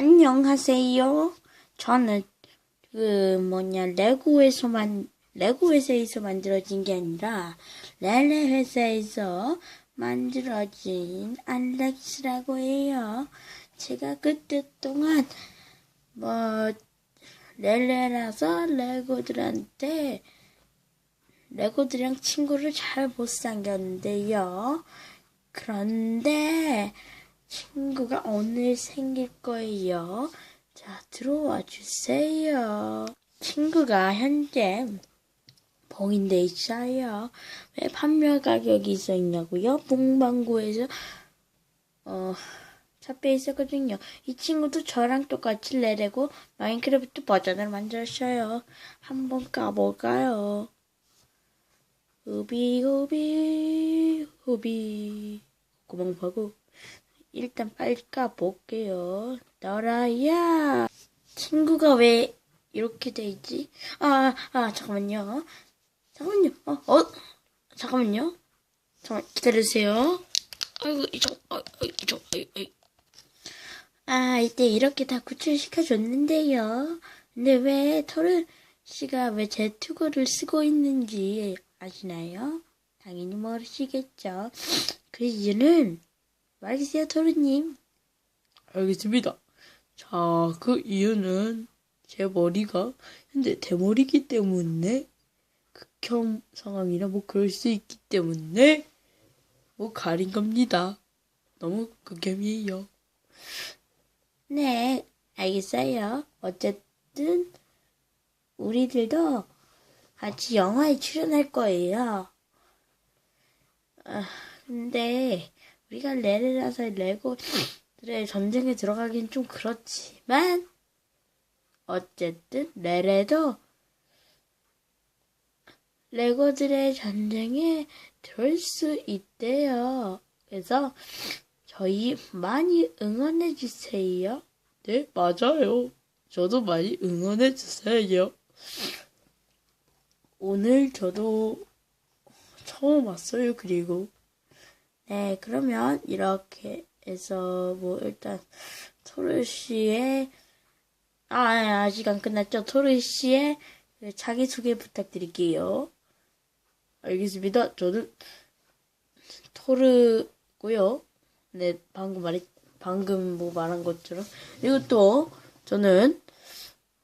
안녕하세요. 저는 그 뭐냐 레고에서만 레고 회사에서 만들어진 게 아니라 렐레 회사에서 만들어진 알렉스라고 해요. 제가 그때 동안 뭐 렐레라서 레고들한테 레고들이랑 친구를 잘 못 사귀었는데요. 그런데 친구가 오늘 생길 거예요. 자, 들어와 주세요. 친구가 현재 봉인돼 있어요. 왜 판매 가격이 있어 있냐고요? 문방구에서 어 샵에 있었거든요. 이 친구도 저랑 똑같이 레레고 마인크래프트 버전을 만들었어요. 한번 까볼까요? 후비 후비 후비 구멍 파고 일단 빨리 까볼게요. 너라야 친구가 왜 이렇게 돼 있지? 아, 아 잠깐만요. 잠깐만요. 어, 어, 잠깐만요. 잠깐 기다려주세요. 아이고 이쪽, 아이, 아이. 아 이때 이렇게 다 구출시켜 줬는데요. 근데 왜 토르 씨가 왜 제 투구를 쓰고 있는지 아시나요? 당연히 모르시겠죠. 그 이유는 말해주세요, 토르님. 알겠습니다. 자, 그 이유는 제 머리가 현재 대머리기 때문에 극혐 상황이라 뭐 그럴 수 있기 때문에 뭐 가린 겁니다. 너무 극혐이에요. 네, 알겠어요. 어쨌든 우리들도 같이 영화에 출연할 거예요. 아, 근데 우리가 레레라서 레고들의 전쟁에 들어가긴 좀 그렇지만 어쨌든 레레도 레고들의 전쟁에 들을 수 있대요. 그래서 저희 많이 응원해 주세요. 네, 맞아요. 저도 많이 응원해 주세요. 오늘 저도 처음 왔어요. 그리고 네, 그러면 이렇게 해서 뭐 일단 토르 씨의 아 아직 안 끝났죠. 토르 씨의 그 자기 소개 부탁드릴게요. 알겠습니다. 저는 토르고요. 네, 방금 말했 방금 뭐 말한 것처럼 그리고 또 저는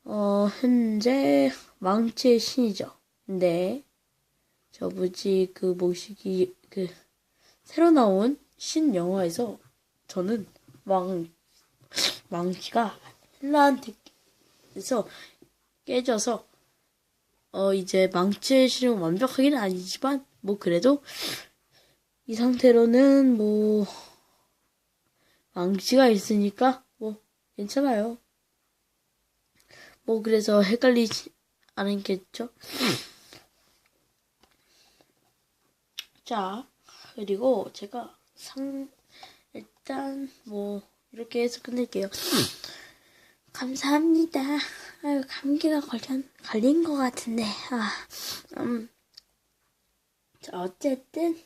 어 현재 망치의 신이죠. 근데 저부지 그 모시기 그 새로 나온 신 영화에서 저는 망 망치가 힐라한테서 깨져서 어 이제 망치의 신은 완벽하게는 아니지만 뭐 그래도 이 상태로는 뭐 망치가 있으니까 뭐 괜찮아요. 뭐 그래서 헷갈리지 않겠죠? 자, 그리고 제가 상 일단 뭐 이렇게 해서 끝낼게요. 감사합니다. 아유, 감기가 걸린, 걸린 것 같은데, 아, 음. 자, 어쨌든,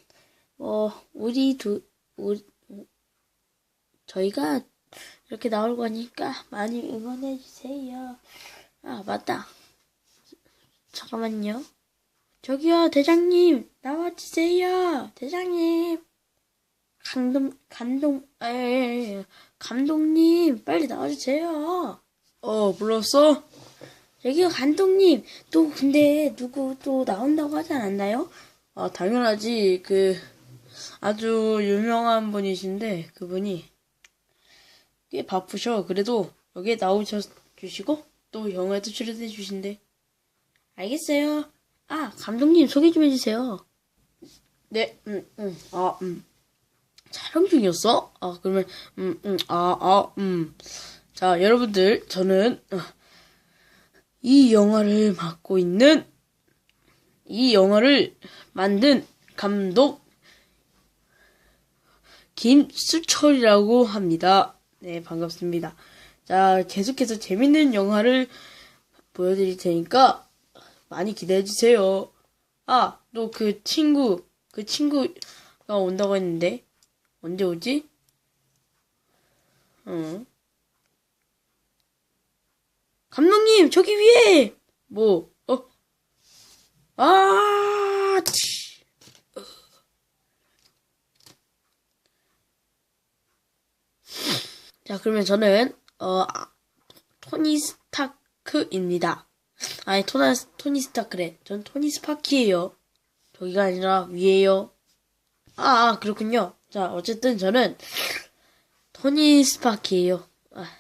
뭐, 우리 두, 우리, 저희가 이렇게 나올 거니까 많이 응원해주세요. 아, 맞다. 잠깐만요. 저기요, 대장님, 나와주세요. 대장님. 감동, 감동, 에, 감독님, 빨리 나와주세요. 어, 불렀어? 저기요, 감독님, 또 근데 누구 또 나온다고 하지 않았나요? 아, 당연하지. 그, 아주 유명한 분이신데, 그분이 꽤 바쁘셔. 그래도 여기에 나오셔 주시고, 또 영화에도 출연해 주신대. 알겠어요. 아, 감독님 소개 좀 해주세요. 네, 음, 음, 아, 음. 촬영 중이었어? 아, 그러면, 음, 음, 아, 아, 음. 자, 여러분들, 저는, 어, 이 영화를 맡고 있는, 이 영화를 만든 감독, 김수철이라고 합니다. 네, 반갑습니다. 자, 계속해서 재밌는 영화를 보여드릴 테니까, 많이 기대해 주세요. 아, 또 그 친구, 그 친구가 온다고 했는데, 언제 오지? 어. 감독님, 저기 위에! 뭐, 어? 아, 치. 자, 그러면 저는, 어, 아, 토니 스타크입니다. 아니, 토나, 토니 스타크래. 전 토니 스파키예요 저기가 아니라 위에요. 아, 아, 그렇군요. 자, 어쨌든 저는 토니 스파키예요. 아,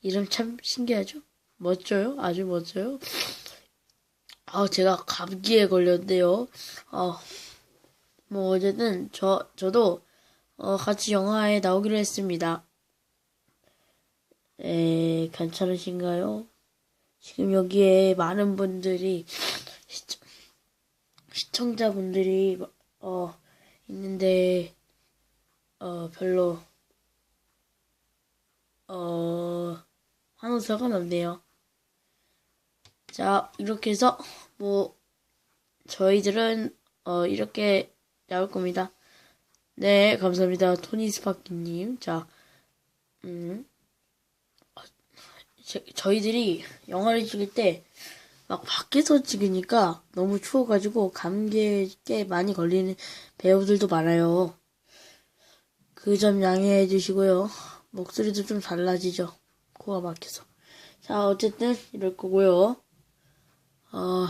이름 참 신기하죠? 멋져요? 아주 멋져요? 아, 제가 감기에 걸렸는데요. 아, 뭐 어쨌든 저 저도 어, 같이 영화에 나오기로 했습니다. 에, 괜찮으신가요? 지금 여기에 많은 분들이 시청, 시청 자분들이 어 있는데 어 별로 어 환호성은 없네요. 자 이렇게 해서 뭐 저희들은 어 이렇게 나올 겁니다. 네 감사합니다 토니 스파키님. 자 음. 제- 저희들이 영화를 찍을 때 막 밖에서 찍으니까 너무 추워가지고 감기에 꽤 많이 걸리는 배우들도 많아요. 그 점 양해해 주시고요. 목소리도 좀 달라지죠. 코가 막혀서. 자, 어쨌든 이럴 거고요. 어,